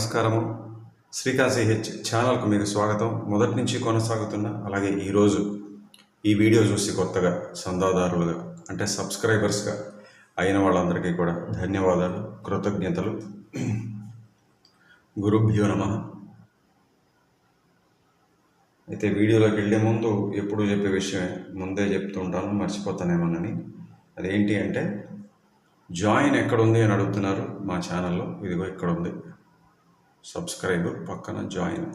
నమస్కారము. శ్రీకాశీ హెచ్ ఛానల్కు మీకు స్వాగతం. మొదటి నుంచి కొనసాగుతున్న అలాగే ఈరోజు ఈ వీడియో చూసి కొత్తగా చందాదారులుగా అంటే సబ్స్క్రైబర్స్గా అయిన వాళ్ళందరికీ కూడా ధన్యవాదాలు కృతజ్ఞతలు. గురుభ్యో నమ. అయితే వీడియోలోకి వెళ్ళే ముందు ఎప్పుడు చెప్పే విషయమే ముందే చెప్తుంటాను మర్చిపోతానేమోనని. అదేంటి అంటే జాయిన్ ఎక్కడ ఉంది అని అడుగుతున్నారు మా ఛానల్లో. ఇదిగో ఇక్కడ ఉంది సబ్స్క్రైబ్ పక్కన జాయిన్.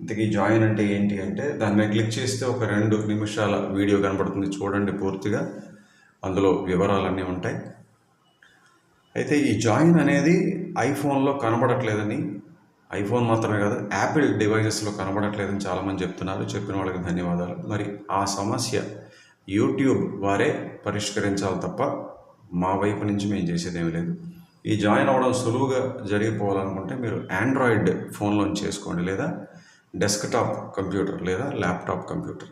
ఇంతకీ జాయిన్ అంటే ఏంటి అంటే దాని మీద క్లిక్ చేస్తే ఒక రెండు నిమిషాల వీడియో కనబడుతుంది చూడండి పూర్తిగా. అందులో వివరాలన్నీ ఉంటాయి. అయితే ఈ జాయిన్ అనేది ఐఫోన్లో కనబడట్లేదని ఐఫోన్ మాత్రమే కాదు యాపిల్ డివైజెస్లో కనబడట్లేదని చాలామంది చెప్తున్నారు. చెప్పిన వాళ్ళకి ధన్యవాదాలు. మరి ఆ సమస్య యూట్యూబ్ వారే పరిష్కరించాలి తప్ప మా వైపు నుంచి మేము చేసేది లేదు. ఈ జాయిన్ అవ్వడం సులువుగా జరిగిపోవాలనుకుంటే మీరు ఆండ్రాయిడ్ ఫోన్లో చేసుకోండి లేదా డెస్క్టాప్ కంప్యూటర్ లేదా ల్యాప్టాప్ కంప్యూటర్.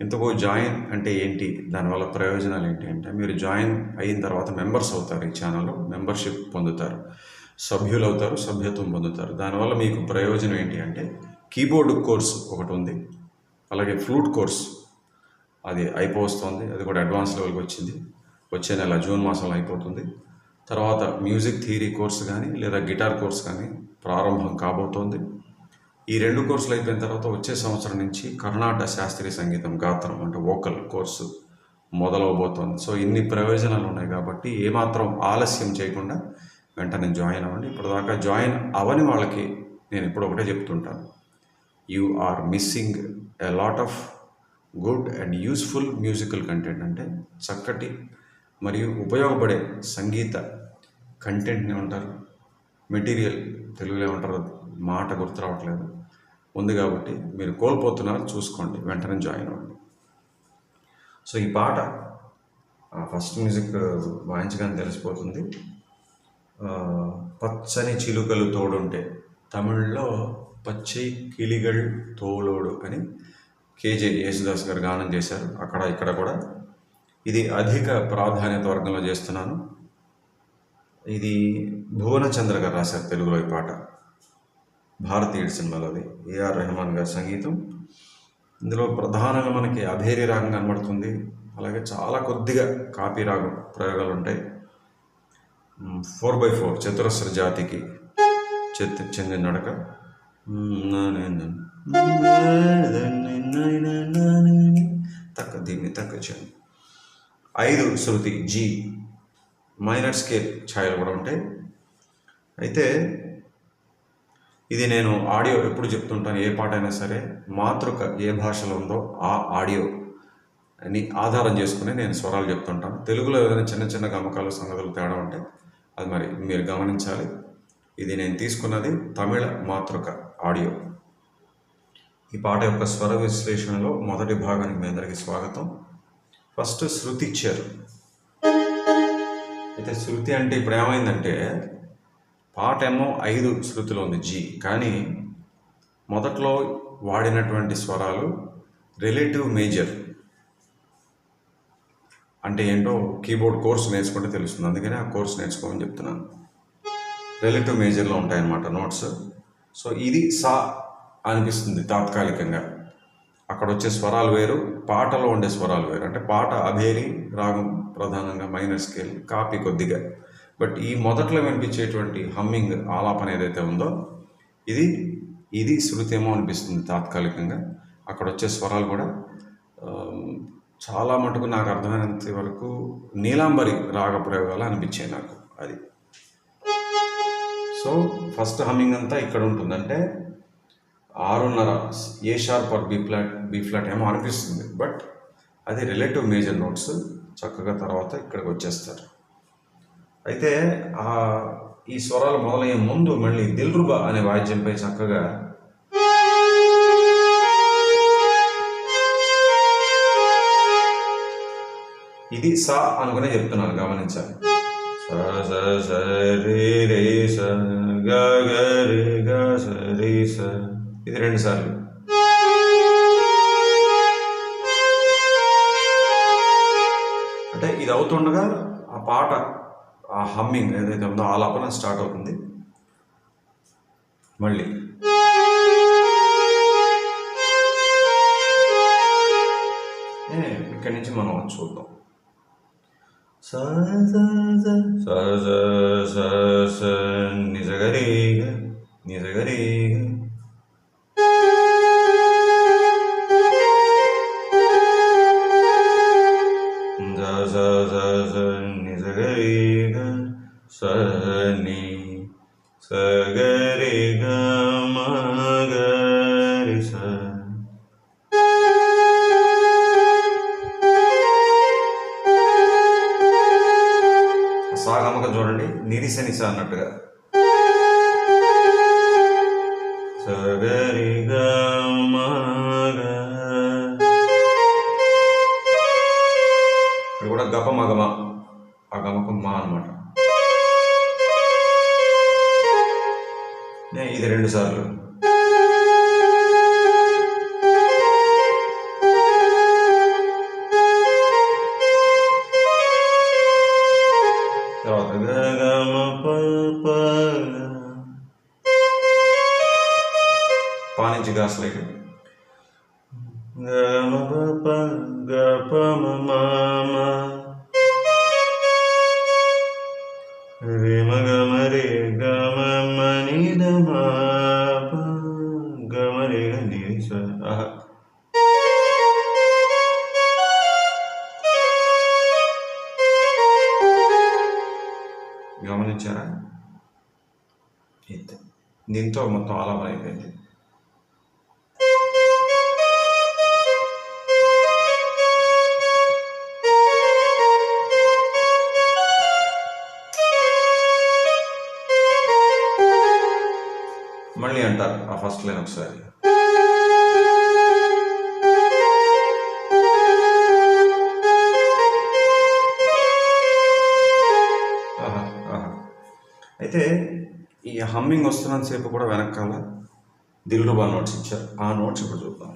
ఇంతకు జాయిన్ అంటే ఏంటి? దానివల్ల ప్రయోజనాలు ఏంటి అంటే మీరు జాయిన్ అయిన తర్వాత మెంబర్స్ అవుతారు ఈ ఛానల్లో మెంబర్షిప్ పొందుతారు సభ్యులు అవుతారు సభ్యత్వం పొందుతారు. దానివల్ల మీకు ప్రయోజనం ఏంటి అంటే కీబోర్డ్ కోర్స్ ఒకటి ఉంది అలాగే ఫ్లూట్ కోర్స్ అది అయిపోతుంది అది కూడా అడ్వాన్స్ లెవెల్కి వచ్చింది. వచ్చే నెల జూన్ మాసంలో అయిపోతుంది. తర్వాత మ్యూజిక్ థియరీ కోర్స్ కానీ లేదా గిటార్ కోర్స్ కానీ ప్రారంభం కాబోతోంది. ఈ రెండు కోర్సులు అయిపోయిన తర్వాత వచ్చే సంవత్సరం నుంచి కర్ణాటక శాస్త్రీయ సంగీతం గాత్రం అంటే వోకల్ కోర్సు మొదలవబోతోంది. సో ఇన్ని ప్రయోజనాలు ఉన్నాయి కాబట్టి ఏమాత్రం ఆలస్యం చేయకుండా వెంటనే జాయిన్ అవ్వండి. ఇప్పటిదాకా జాయిన్ అవని వాళ్ళకి నేను ఇప్పుడు ఒకటే చెప్తుంటాను. You are missing a lot of good and useful musical content అంటే చక్కటి మరియు ఉపయోగపడే సంగీత కంటెంట్ని ఉంటారు మెటీరియల్ తెలుగులో ఏమంటారు? మాట గుర్తు రావట్లేదు. ఉంది కాబట్టి మీరు కోల్పోతున్నారు చూసుకోండి వెంటనే జాయిన్ అవ్వండి. సో ఈ పాట ఫస్ట్ మ్యూజిక్ వాయించగానే తెలిసిపోతుంది. పచ్చని చిలుకలు తోడుంటే తమిళ్ళో పచ్చి కిలిగల్ తోలోడు అని కేజే యేసుదాస్ గారు గానం చేశారు. అక్కడ ఇక్కడ కూడా ఇది అధిక ప్రాధాన్యత వర్గంలో చేస్తున్నాను ఇది భువనచంద్ర గారు రాశారు తెలుగులో ఈ పాట భారతీయుడి సినిమాలో అది ఏఆర్ రెహమాన్ గారి సంగీతం ఇందులో ప్రధానంగా మనకి అభేరి రాగం కనబడుతుంది అలాగే చాలా కొద్దిగా కాపీ రాగం ప్రయోగాలు ఉంటాయి ఫోర్ బై ఫోర్ చతురస్ర జాతికి చెత్తి చెందిన నడక తక్క దీన్ని తక్క చెంది ఐదు శృతి జీ మైనర్ స్కేల్ ఛాయలు కూడా ఉంటాయి. అయితే ఇది నేను ఆడియో ఎప్పుడు చెప్తుంటాను ఏ పాట అయినా సరే మాతృక ఏ భాషలో ఉందో ఆ ఆడియో అని ఆధారం చేసుకుని నేను స్వరాలు చెప్తుంటాను. తెలుగులో ఏదైనా చిన్న చిన్న గమకాలు సంగతులు తేడా ఉంటే అది మరి మీరు గమనించాలి. ఇది నేను తీసుకున్నది తమిళ మాతృక ఆడియో. ఈ పాట యొక్క స్వర విశ్లేషణలో మొదటి భాగానికి మీ అందరికీ స్వాగతం. ఫస్ట్ శృతి ఇచ్చారు. అయితే శృతి అంటే ఇప్పుడు ఏమైందంటే పాట ఏమో ఐదు శృతిలో ఉంది జీ. కానీ మొదట్లో వాడినటువంటి స్వరాలు రిలేటివ్ మేజర్. అంటే ఏంటో కీబోర్డ్ కోర్స్ నేర్చుకుంటే తెలుస్తుంది. అందుకని ఆ కోర్స్ నేర్చుకోమని చెప్తున్నాను. రిలేటివ్ మేజర్లో ఉంటాయన్నమాట నోట్స్. సో ఇది సా అనిపిస్తుంది తాత్కాలికంగా. అక్కడ వచ్చే స్వరాలు వేరు పాటలో ఉండే స్వరాలు వేరు. అంటే పాట అభేరి రాగం ప్రధానంగా మైనర్ స్కేల్ కాపీ కొద్దిగా. బట్ ఈ మొదట్లో వినిపించేటువంటి హమ్మింగ్ ఆలాపన ఏదైతే ఉందో ఇది ఇది శృతేమో అనిపిస్తుంది తాత్కాలికంగా. అక్కడ వచ్చే స్వరాలు కూడా చాలా మటుకు నాకు అర్థమైనంత వరకు నీలాంబరి రాగ ప్రయోగాలు అనిపించాయి నాకు అది. సో ఫస్ట్ హమ్మింగ్ అంతా ఇక్కడ ఉంటుందంటే ఆరున్నర A sharp or B flat B flat ఏమో అనిపిస్తుంది. బట్ అది రిలేటివ్ మేజర్ నోట్స్ చక్కగా తర్వాత ఇక్కడికి వచ్చేస్తారు. అయితే ఆ ఈ స్వరాలు మొదలయ్యే ముందు మళ్ళీ దిల్రుబా అనే వాయిద్యంపై చక్కగా ఇది సా అనుకునే చెప్తున్నాను గమనించాలి. స స సరే రే రే స గ గ రే గ స రే స. ఇది రెండు సార్లు. అంటే ఇది అవుతుండగా ఆ పాట ఆ హమ్మింగ్ ఏదైతే ఉందో ఆలాపన స్టార్ట్ అవుతుంది. మళ్ళీ. ఏ, ఇక్కడి నుంచి మనం చూద్దాం. స స నిజగరీగ నిజగరీగ. సగరి ఇక్కడ కూడా గప మగమ. ఆ గమకు మా అనమాట ఇది రెండు సార్లు. పా నుంచి గా స్లైడ్ గమ ప ప గ ప మ మ మ రే మ గ మ రే గ మ మ ని ద మ ప గ మ రే గ ని స ఆహా గమనించారా ఇది దీంతో మొత్తం ఆలాపన మళ్ళీ అంటారు ఆ ఫస్ట్ లైన్ ఒకసారి అయితే ఈ హమ్మింగ్ వస్తున్నంతసేపు కూడా వెనకాల దిల్రుబా నోట్స్ ఇచ్చారు ఆ నోట్స్ ఇప్పుడు చూద్దాం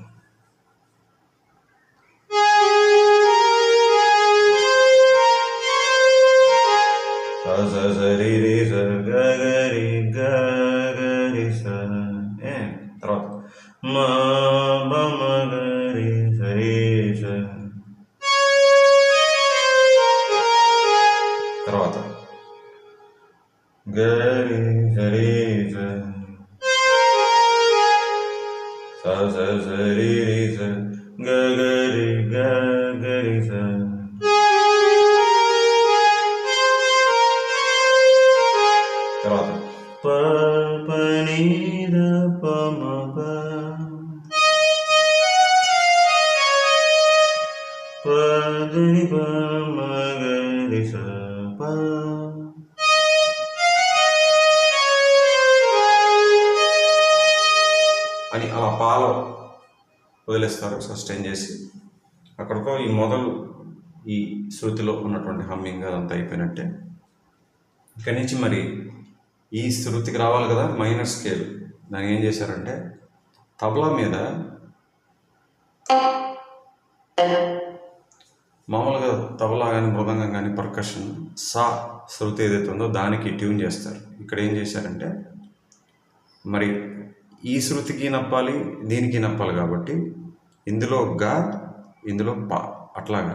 స రే స గరి గ గ రి గ గ ని ద ప అని అలా పాలో వదిలేస్తారు సస్టైన్ చేసి. అక్కడితో ఈ మొదలు ఈ శృతిలో ఉన్నటువంటి హమ్మింగ్ అదంతా అయిపోయినట్టే. ఇక్కడి నుంచి మరి ఈ శృతికి రావాలి కదా మైనర్ స్కేల్ దాన్ని ఏం చేశారంటే తబలా మీద మామూలుగా తబలా కానీ మృదంగం కానీ పర్కషన్ సా శృతి ఏదైతే ఉందో దానికి ట్యూన్ చేస్తారు. ఇక్కడ ఏం చేశారంటే మరి ఈ శృతికి నప్పాలి దీనికి నప్పాలి కాబట్టి ఇందులో గా ఇందులో పా అట్లాగా.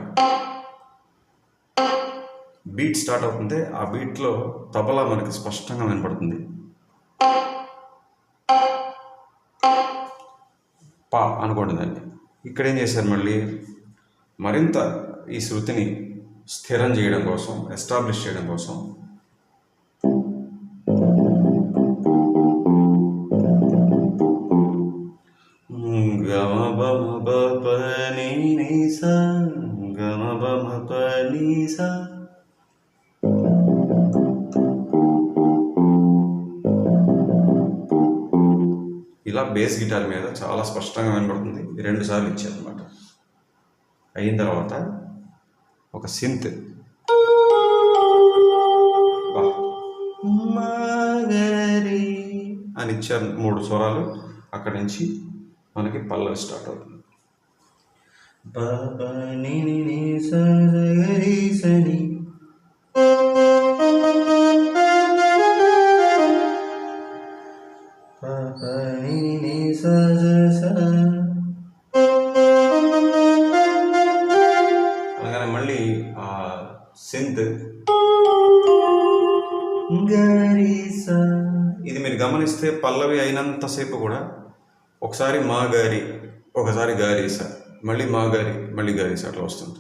బీట్ స్టార్ట్ అవుతుంది ఆ బీట్లో తబలా మనకి స్పష్టంగా వినపడుతుంది. పా అనుకోండి దాన్ని. ఇక్కడ ఏం చేశారు మళ్ళీ? మరింత ఈ శృతిని స్థిరం చేయడం కోసం ఎస్టాబ్లిష్ చేయడం కోసం గమ బమ బ ప స గమ బమ గిటార్ మీద చాలా స్పష్టంగా వినబడుతుంది రెండు సార్లు ఇచ్చారనమాట అయిన తర్వాత ఒక సింత్ అని ఇచ్చారు మూడు స్వరాలు. అక్కడి నుంచి మనకి పల్లవి స్టార్ట్ అవుతుంది. బాబా ని ని మీరు గమనిస్తే పల్లవి అయినంతసేపు కూడా ఒకసారి మా గారి ఒకసారి గారీసా మళ్ళీ మా గారి మళ్ళీ గారీసా అట్లా వస్తుంది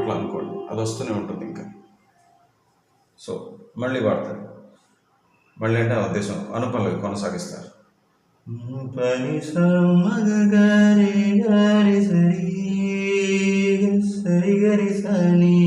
అట్లా అనుకోండి. అది వస్తూనే ఉంటుంది ఇంకా. సో మళ్ళీ వాడతారు. మళ్ళీ అంటే ఆ ఉద్దేశం అనుపల్లవి కొనసాగిస్తారు. పని గారి గారి సరి సరి గరి సని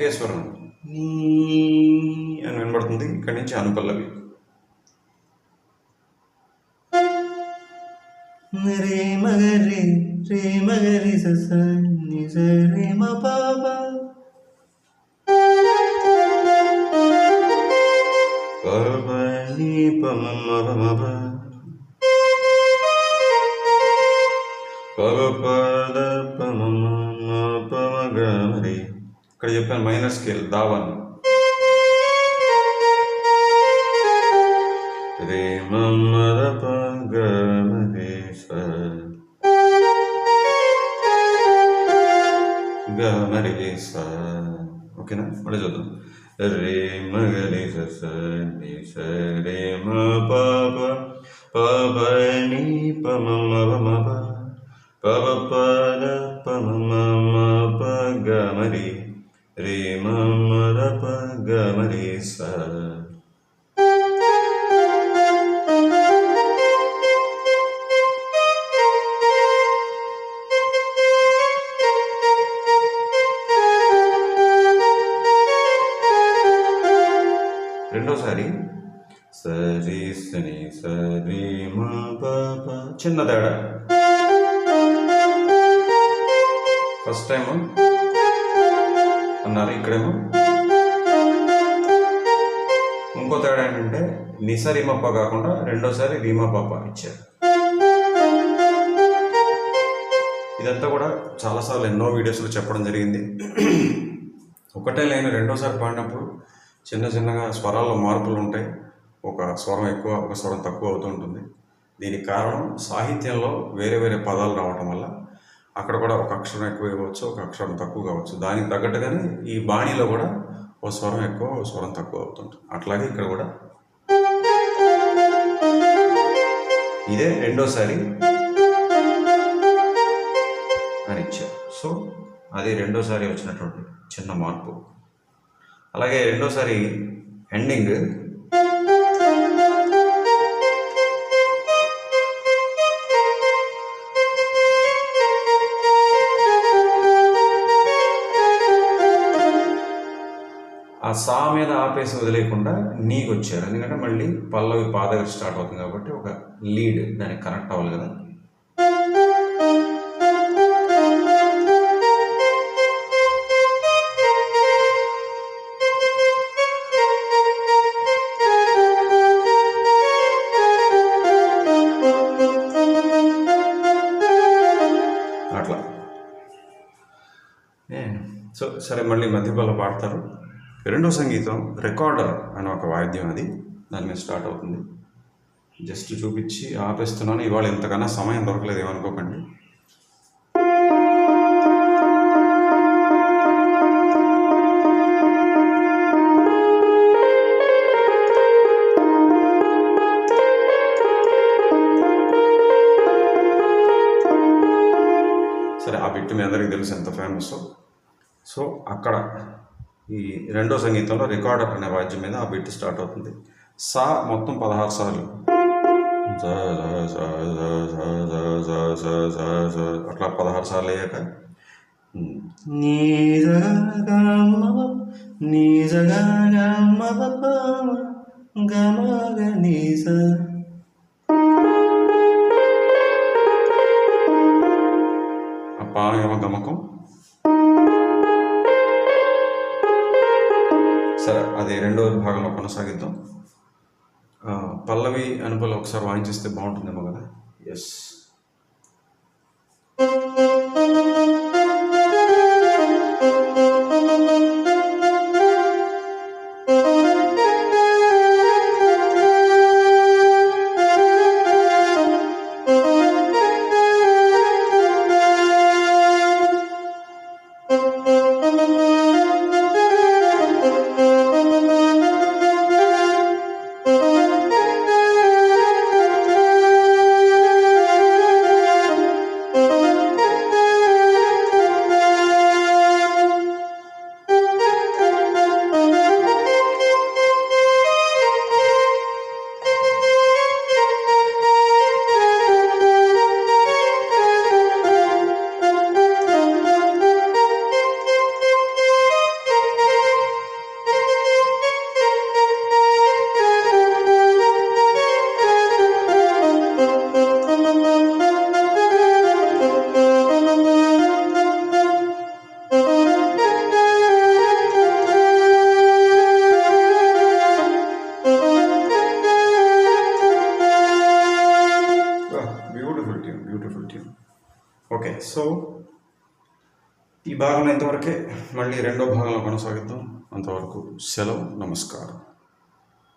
ఒకే స్వరం నీ అని వినబడుతుంది. ఇక్కడి నుంచి అనుపల్లవి. రే మగరి రే మగరి సస నిజ రే మ బాబా పమ పమ ఇక్కడ చెప్పాను మైనర్ స్కేల్ దావన్ రే మమ్మర గమరి స ఓకేనా మళ్ళీ చూద్దాం రే మగరి స రే మ పాప పాప నీ పమ పమ పద పమ పగమరి రే మరప గమరే రెండోసారి సరి సని సరి మా పాప. చిన్న తేడా. ఫస్ట్ టైము అన్నారు ఇక్కడేమో. ఇంకో తేడా ఏంటంటే నిస రిమప్ప కాకుండా రెండోసారి రీమపప్ప ఇచ్చారు. ఇదంతా కూడా చాలాసార్లు ఎన్నో వీడియోస్లో చెప్పడం జరిగింది. ఒకటే లైన్ రెండోసారి పాడినప్పుడు చిన్న చిన్నగా స్వరాల్లో మార్పులు ఉంటాయి. ఒక స్వరం ఎక్కువ ఒక స్వరం తక్కువ అవుతూ ఉంటుంది. దీనికి కారణం సాహిత్యంలో వేరే వేరే పదాలు రావటం వల్ల అక్కడ కూడా ఒక అక్షరం ఎక్కువ ఇవ్వచ్చు ఒక అక్షరం తక్కువ కావచ్చు. దానికి తగ్గట్టుగానే ఈ బాణీలో కూడా ఓ స్వరం ఎక్కువ ఓ స్వరం తక్కువ అవుతుంటుంది. అట్లాగే ఇక్కడ కూడా ఇదే రెండోసారి అని ఇచ్చారు. సో అది రెండోసారి వచ్చినటువంటి చిన్న మార్పు. అలాగే రెండోసారి ఎండింగ్ ఆ సా మీద ఆపేసి వదిలేయకుండా నీకు వచ్చారు ఎందుకంటే మళ్ళీ పల్లవి పాదగర స్టార్ట్ అవుతుంది కాబట్టి ఒక లీడ్ దానికి కనెక్ట్ అవ్వాలి కదా. అట్లా. సో సరే మళ్ళీ మధ్యపల్ల పాడతారు. రెండో సంగీతం రికార్డర్ అని ఒక వాయిద్యం అది. దాని మీద స్టార్ట్ అవుతుంది. జస్ట్ చూపించి ఆపేస్తున్నాను. ఇవాళ ఇంతకన్నా సమయం దొరకలేదు ఏమనుకోకండి. సరే ఆ బిట్ మీ అందరికీ తెలుసు ఎంత ఫేమస్. సో అక్కడ ఈ రెండో సంగీతంలో రికార్డర్ అనే వాద్యం మీద ఆ బిట్ స్టార్ట్ అవుతుంది సా మొత్తం పదహారు సార్లు అట్లా పదహారు సార్లు అయ్యాక ఆ గమకం సరే అది రెండో భాగంలో కొనసాగిద్దాం. పల్లవి అనుపలు ఒకసారి వాయించిస్తే బాగుంటుందేమో కదా? ఎస్ మళ్ళీ రెండో భాగంలో కొనసాగిద్దాం. అంతవరకు సెలవు నమస్కారం.